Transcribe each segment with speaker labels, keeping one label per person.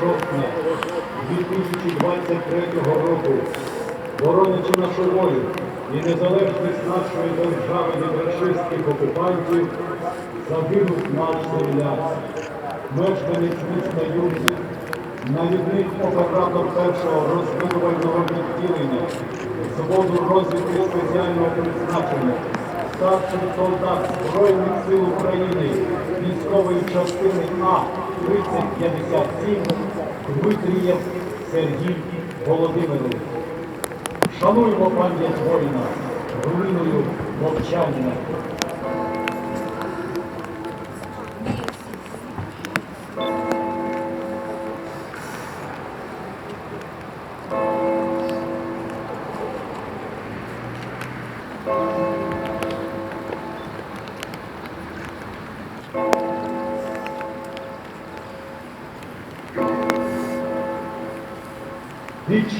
Speaker 1: жовтня 2023 року, боронячи нашу волю і незалежність нашої держави від рашистських окупантів, загинув наш земляк, мешканець міста Юрзі, навідник оператор першого розвідувального відділення, заводу розвідки спеціального призначення, старший солдат Збройних сил України, військової частини А 3057 Дмитрієв Сергій Володимирович. Шануємо пам'ять воїна руїною мовчання.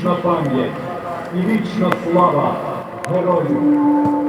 Speaker 1: Вічна пам'ять і вічна слава герою.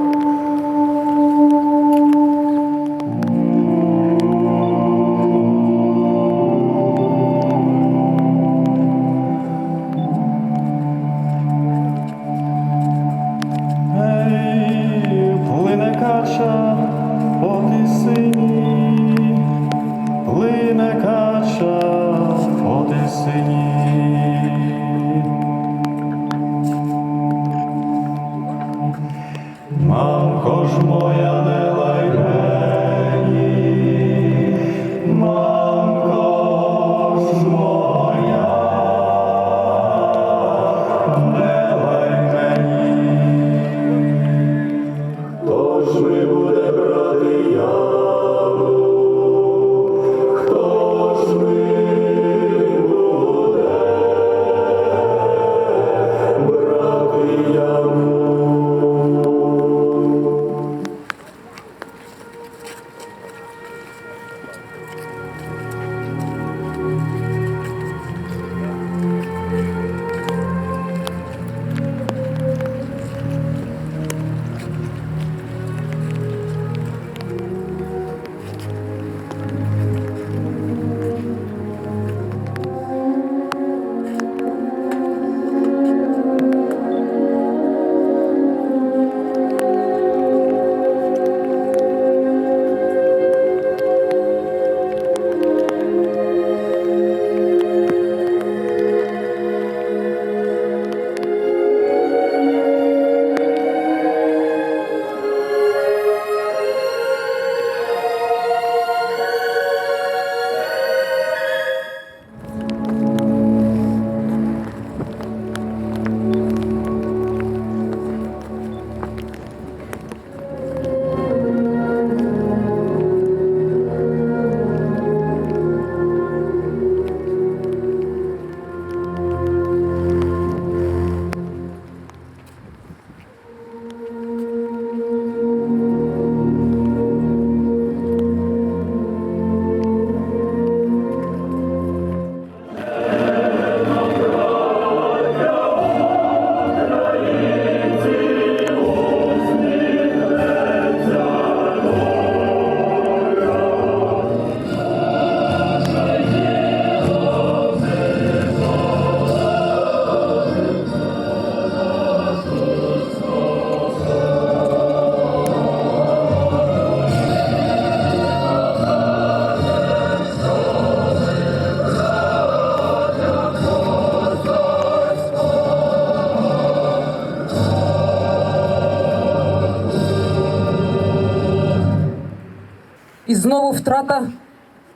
Speaker 2: Знову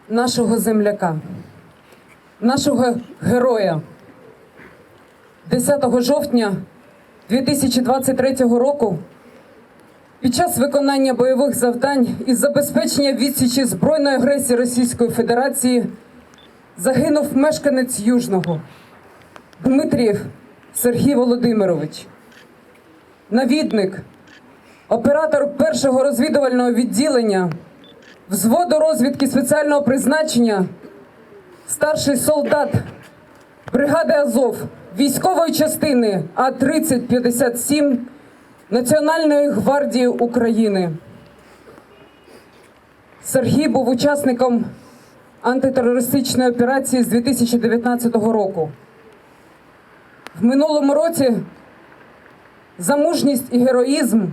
Speaker 2: нашого земляка, нашого героя. 10 жовтня 2023 року під час виконання бойових завдань із забезпечення відсічі збройної агресії Російської Федерації загинув мешканець Южного Дмитрієв Сергій Володимирович, навідник, оператор першого розвідувального відділення взводу розвідки спеціального призначення, старший солдат бригади Азов військової частини А-3057 Національної гвардії України. Сергій був учасником антитерористичної операції з 2019 року. В минулому році за мужність і героїзм,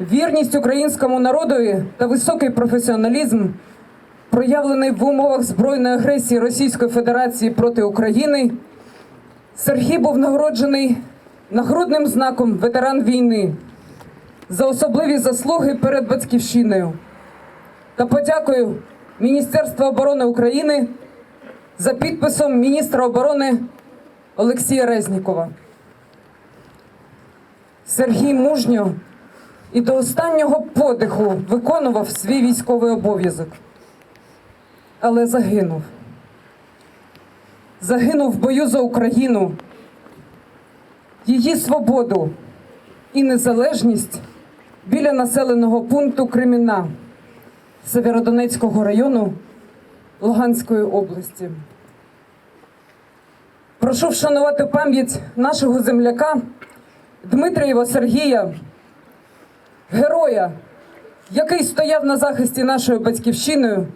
Speaker 2: вірність українському народові та високий професіоналізм, проявлений в умовах збройної агресії Російської Федерації проти України, Сергій був нагороджений нагрудним знаком ветеран війни за особливі заслуги перед батьківщиною та подякую Міністерству оборони України за підписом міністра оборони Олексія Резнікова. Сергій мужньо і до останнього подиху виконував свій військовий обов'язок, але загинув. Загинув в бою за Україну, її свободу і незалежність біля населеного пункту Креміна Северодонецького району Луганської області. Прошу вшанувати пам'ять нашого земляка Дмитрієва Сергія, героя, який стояв на захисті нашої батьківщини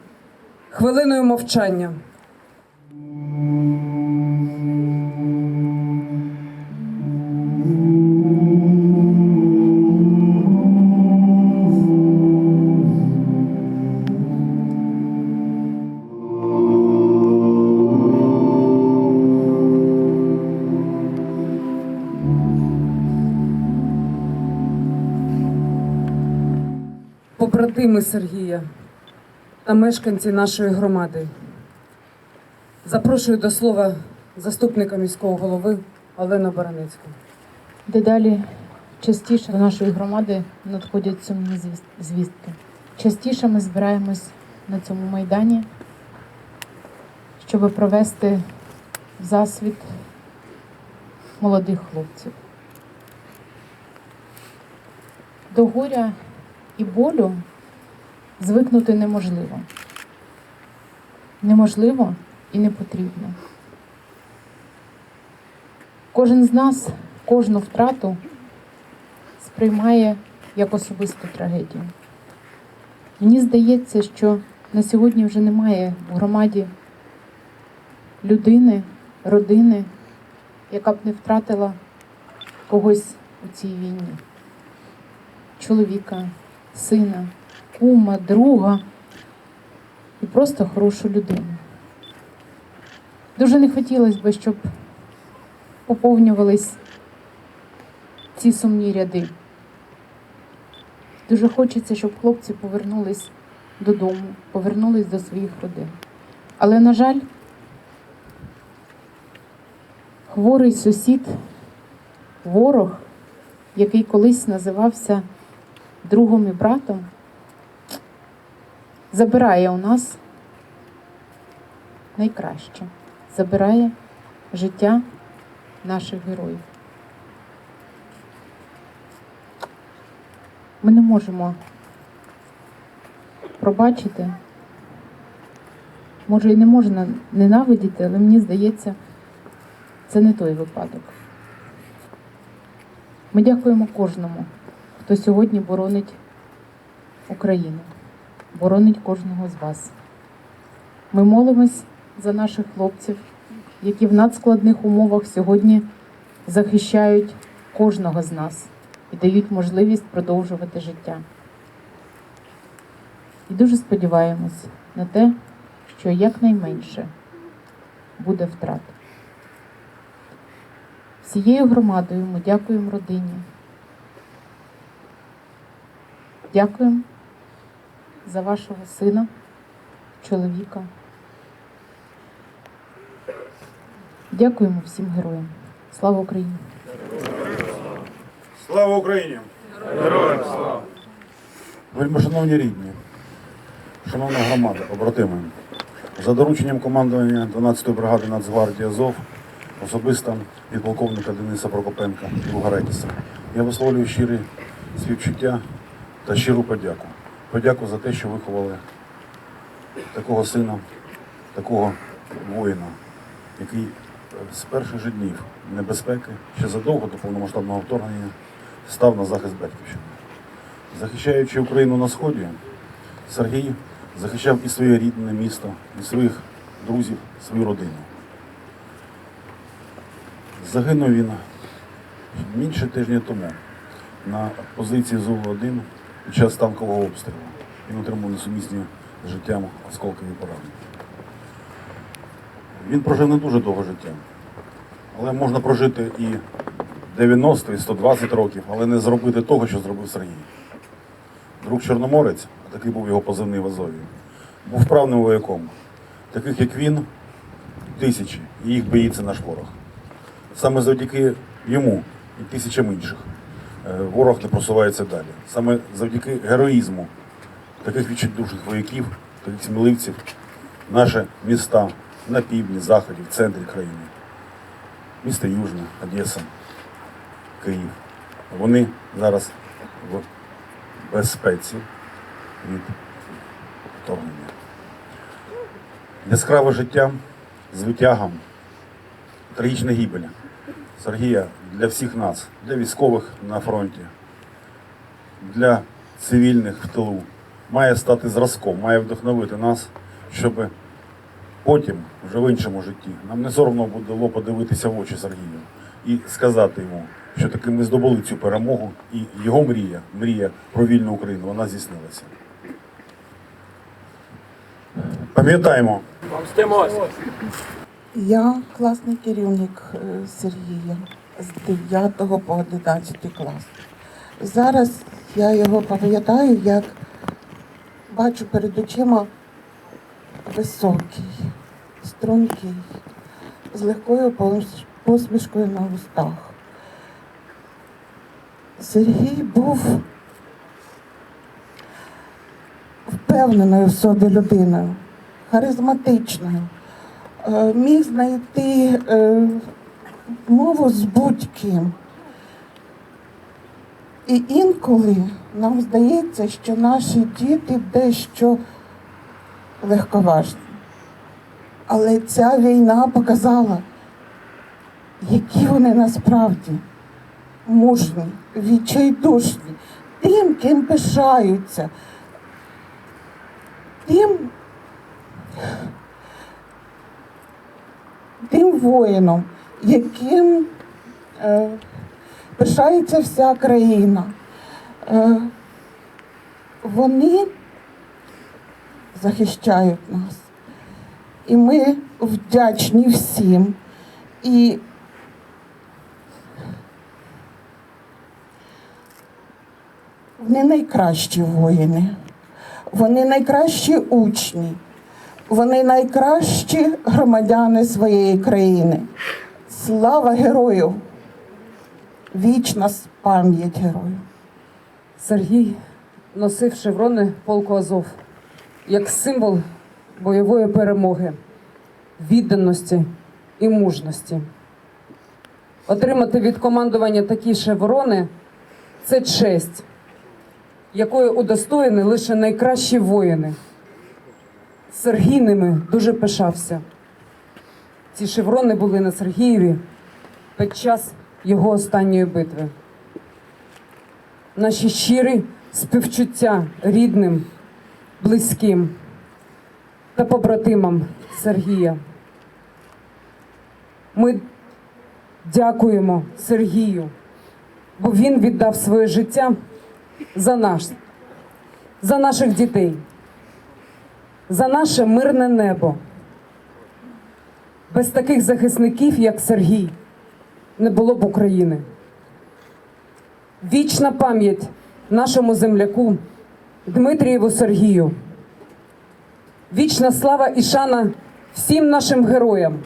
Speaker 2: хвилиною мовчання. Побратими Сергія та мешканці нашої громади. Запрошую до слова заступника міського голови Олену Баранецьку.
Speaker 3: Дедалі частіше до нашої громади надходять сумні звіс- звістки. Частіше ми збираємось на цьому майдані, щоб провести засвіт молодих хлопців. До горя і болю звикнути неможливо. Неможливо і не потрібно. Кожен з нас кожну втрату сприймає як особисту трагедію. Мені здається, що на сьогодні вже немає в громаді людини, родини, яка б не втратила когось у цій війні. Чоловіка, сина, кума, друга і просто хорошу людину. Дуже не хотілося б, щоб поповнювались ці сумні ряди. Дуже хочеться, щоб хлопці повернулись додому, повернулись до своїх родин. Але, на жаль, хворий сусід, ворог, який колись називався другом і братом, забирає у нас найкраще, забирає життя наших героїв. Ми не можемо пробачити. Може, і не можна ненавидіти, але мені здається, це не той випадок. Ми дякуємо кожному, хто сьогодні боронить Україну, боронить кожного з вас. Ми молимось за наших хлопців, які в надскладних умовах сьогодні захищають кожного з нас і дають можливість продовжувати життя. І дуже сподіваємось на те, що якнайменше буде втрат. Всією громадою ми дякуємо родині. Дякуємо за вашого сина, чоловіка. Дякуємо всім героям. Слава Україні!
Speaker 4: Слава Україні! Героям слава! Вельмишановні рідні, шановна громада, побратими, за дорученням командування 12-ї бригади Нацгвардії Азов, особисто від полковника Дениса Прокопенка Бугаретіса, я висловлюю щирі співчуття та щиру подяку. Подяку за те, що виховали такого сина, такого воїна, який з перших же днів небезпеки ще задовго до повномасштабного вторгнення став на захист батьківщини. Захищаючи Україну на сході, Сергій захищав і своє рідне місто, і своїх друзів, свою родину. Загинув він менше тижня тому на позиції ЗУ-1 під час танкового обстрілу. Він отримав несумісні життям осколкові поранення. Він прожив не дуже довго життя, але можна прожити і 90, і 120 років, але не зробити того, що зробив Сергій. Друг Чорноморець, а такий був його позивний в Азові, був вправним вояком. Таких як він, тисячі, і їх боїться наш ворог. Саме завдяки йому і тисячам інших ворог не просувається далі. Саме завдяки героїзму таких відчайдушних вояків, таких сміливців, наші міста на півдні, заході, в центрі країни. Місто Южне, Одеса, Київ. Вони зараз в безпеці від вторгнення. Яскраве життя з витягом, трагічна гибель Сергія для всіх нас, для військових на фронті, для цивільних в тилу, має стати зразком, має вдохновити нас, щоб потім, вже в іншому житті, нам не соромно було подивитися в очі Сергію і сказати йому, що таки ми здобули цю перемогу, і його мрія, мрія про вільну Україну, вона здійснилася. Пам'ятаємо,
Speaker 5: Я класний керівник е, Сергія з 9 по 11 клас. Зараз я його пам'ятаю, як бачу перед очима високий, стрункий, з легкою посмішкою на устах. Сергій був впевненою в собі людиною, харизматичною міг знайти е, мову з будь-ким. І інколи нам здається, що наші діти дещо легковажні. Але ця війна показала, які вони насправді мужні, відчайдушні, тим, ким пишаються, тим, тим воїном, яким е, пишається вся країна. Е, вони захищають нас. І ми вдячні всім. І вони найкращі воїни, вони найкращі учні. Вони найкращі громадяни своєї країни. Слава герою! Вічна пам'ять герою.
Speaker 2: Сергій носив шеврони полку Азов як символ бойової перемоги, відданості і мужності. Отримати від командування такі шеврони це честь, якою удостоєні лише найкращі воїни. Сергій ними дуже пишався. Ці шеврони були на Сергієві під час його останньої битви наші щирі співчуття рідним, близьким та побратимам Сергія. Ми дякуємо Сергію, бо він віддав своє життя за нас, за наших дітей, за наше мирне небо. Без таких захисників, як Сергій, не було б України. Вічна пам'ять нашому земляку Дмитрієву Сергію. Вічна слава і шана всім нашим героям,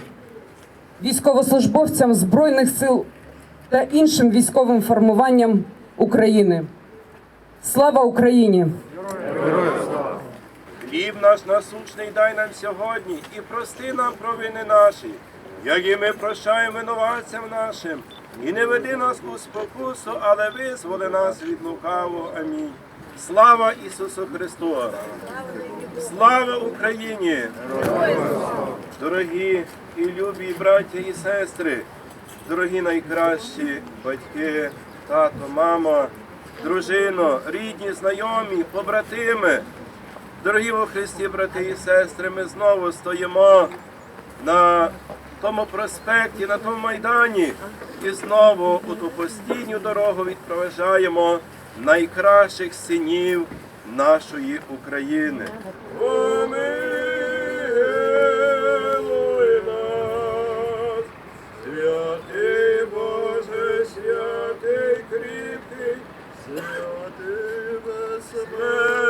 Speaker 2: військовослужбовцям Збройних сил та іншим військовим формуванням України. Слава Україні!
Speaker 6: Хліб наш насущний дай нам сьогодні і прости нам провини наші, як і ми прощаємо винуватцям нашим, і не веди нас у спокусу, але визволи нас від лукавого. Амінь. Слава Ісусу Христу! Слава Україні! Дорогі і любі браття і сестри, дорогі найкращі батьки, тато, мама, дружино, рідні, знайомі, побратими. Дорогі во Христі, брати і сестри, ми знову стоїмо на тому проспекті, на тому майдані, і знову у ту постійну дорогу відпроважаємо найкращих синів нашої України. Святий кріпкий, святий безсмертний,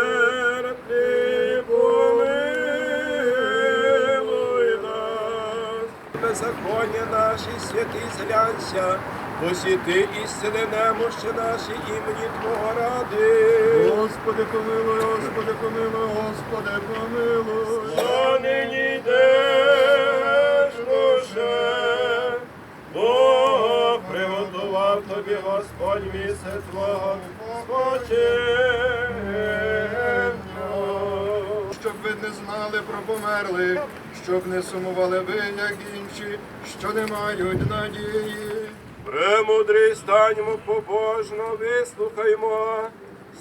Speaker 6: Беззаконня наші святі зглянься, посіти і зціли немощі наші імені Твого ради.
Speaker 7: Господи, помилуй, Господи, помилуй, Господи, помилуй.
Speaker 6: Що нині йдеш, душе, Бог приготував тобі Господь місце Твого спочинку.
Speaker 7: Щоб ви не знали про померлих, щоб не сумували ви, як інші, що не мають надії.
Speaker 6: Премудрий станьмо побожно, вислухаймо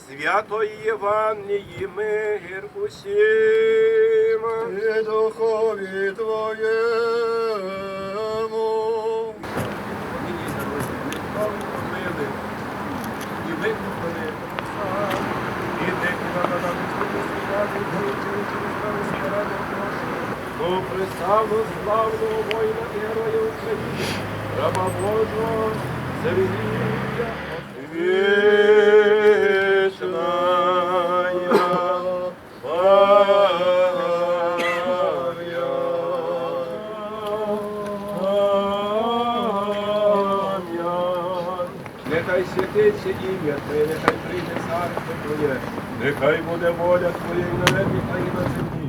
Speaker 6: святої Євангелії мир усім.
Speaker 7: І духові Твоєму.
Speaker 6: І викупили і на О, представну славного воїна і героя України, раба Божого, Сергія, вічна. Нехай святиться ім'я Твоє, нехай прийде царство Твоє, нехай буде воля Твоя і на небі, та і на землі.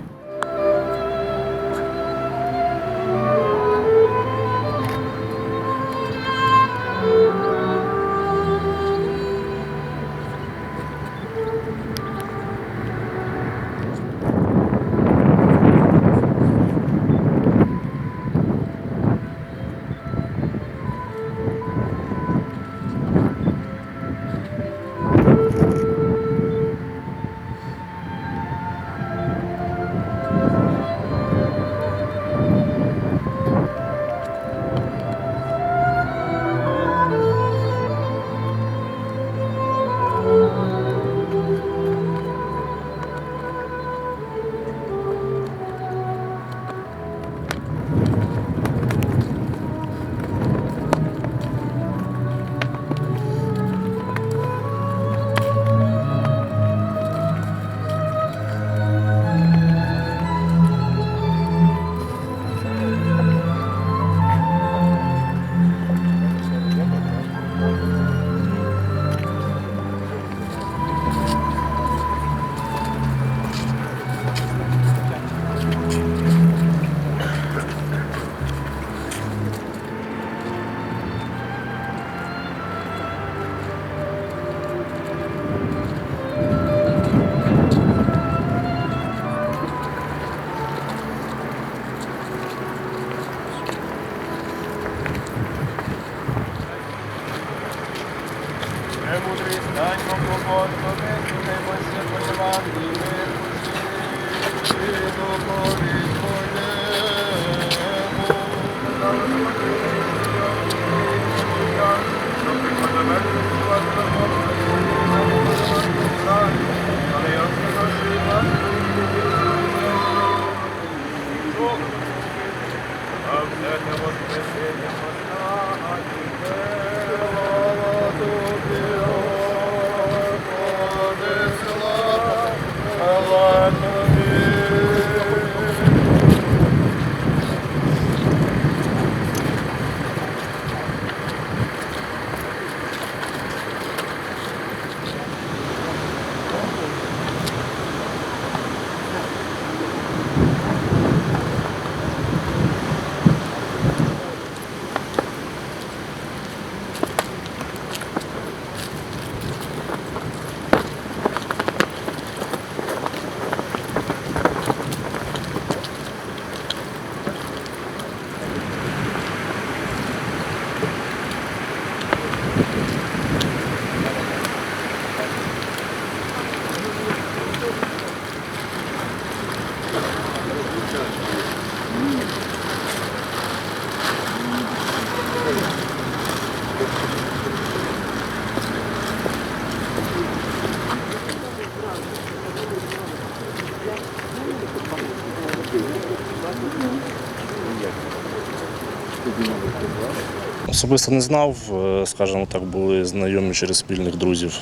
Speaker 8: Особисто не знав, е, скажімо так, були знайомі через спільних друзів.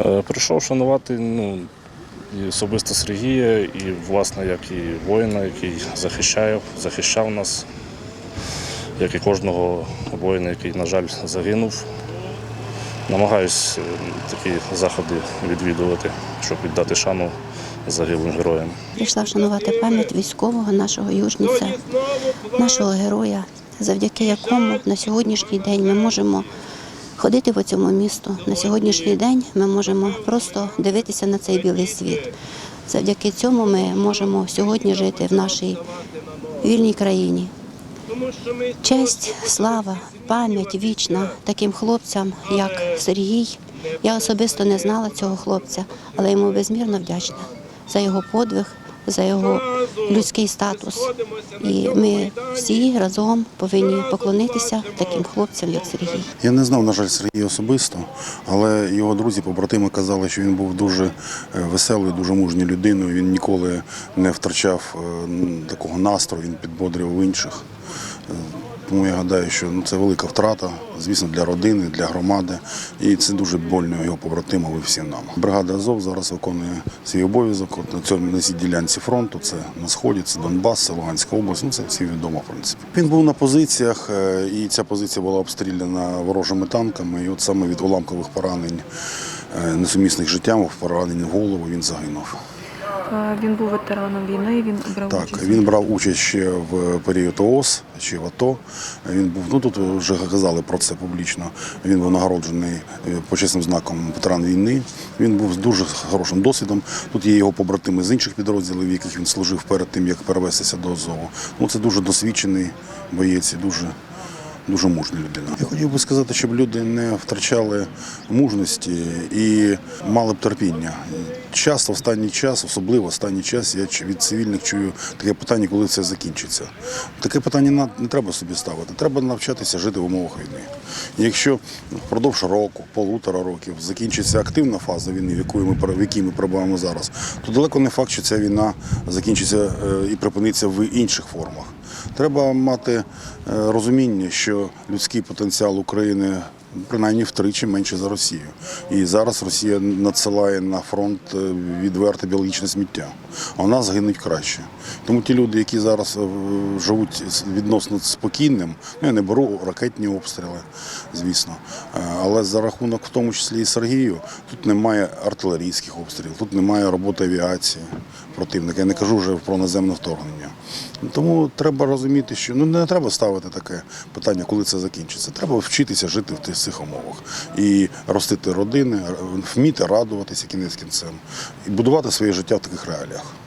Speaker 8: Е, Прийшов шанувати ну, і особисто Сергія, і, власне, як і воїна, який захищає, захищав нас, як і кожного воїна, який, на жаль, загинув. Намагаюсь е, такі заходи відвідувати, щоб віддати шану загиблим героям.
Speaker 9: Прийшла вшанувати пам'ять військового нашого южниця, нашого героя, завдяки якому на сьогоднішній день ми можемо ходити по цьому місту. На сьогоднішній день ми можемо просто дивитися на цей білий світ. Завдяки цьому ми можемо сьогодні жити в нашій вільній країні. Честь, слава, пам'ять вічна таким хлопцям, як Сергій. Я особисто не знала цього хлопця, але йому безмірно вдячна за його подвиг, за його людський статус. І ми всі разом повинні поклонитися таким хлопцям, як Сергій.
Speaker 4: Я не знав, на жаль, Сергія особисто, але його друзі, побратими казали, що він був дуже е, веселою, дуже мужньою людиною. Він ніколи не втрачав е, такого настрою, він підбодрював інших. Тому я гадаю, що ну, це велика втрата, звісно, для родини, для громади. І це дуже больно його побратимам і всім нам. Бригада Азов зараз виконує свій обов'язок на цьому на цій ділянці фронту. Це на сході, це Донбас, це Луганська область. Ну це всім відомо, в принципі. Він був на позиціях, е, і ця позиція була обстріляна ворожими танками. І от саме від уламкових поранень, е, несумісних життям, поранень в голову він загинув.
Speaker 10: Е, Він був ветераном війни, він брав
Speaker 4: Так,
Speaker 10: участь.
Speaker 4: він брав участь ще в період ООС чи в АТО. Він був ну тут вже казали про це публічно. Він був нагороджений е, почесним знаком ветеран війни. Він був з дуже хорошим досвідом. Тут є його побратими з інших підрозділів, в яких він служив перед тим, як перевестися до Азову. Ну це дуже досвідчений боєць, і дуже. Дуже мужня людина. Я хотів би сказати, щоб люди не втрачали мужності і мали б терпіння. Часто в останній час, особливо останній час, я від цивільних чую таке питання, коли це закінчиться. Таке питання не треба собі ставити. Треба навчатися жити в умовах війни. Якщо впродовж року, полутора років закінчиться активна фаза війни, в якої ми в якій ми перебуваємо зараз, то далеко не факт, що ця війна закінчиться е, і припиниться в інших формах. Треба мати розуміння, що людський потенціал України принаймні втричі менше за Росію. І зараз Росія надсилає на фронт е, відверте біологічне сміття. А у нас гинуть краще. Тому ті люди, які зараз е, живуть відносно спокійним, ну я не беру ракетні обстріли, звісно. Е, Але за рахунок, в тому числі і Сергію, тут немає артилерійських обстрілів, тут немає роботи авіації противника. Я не кажу вже про наземне вторгнення. Тому треба розуміти, що ну не треба ставити таке питання, коли це закінчиться. Треба вчитися жити в цих умовах і ростити родини, вміти радуватися кінець кінцем і будувати своє життя в таких реаліях.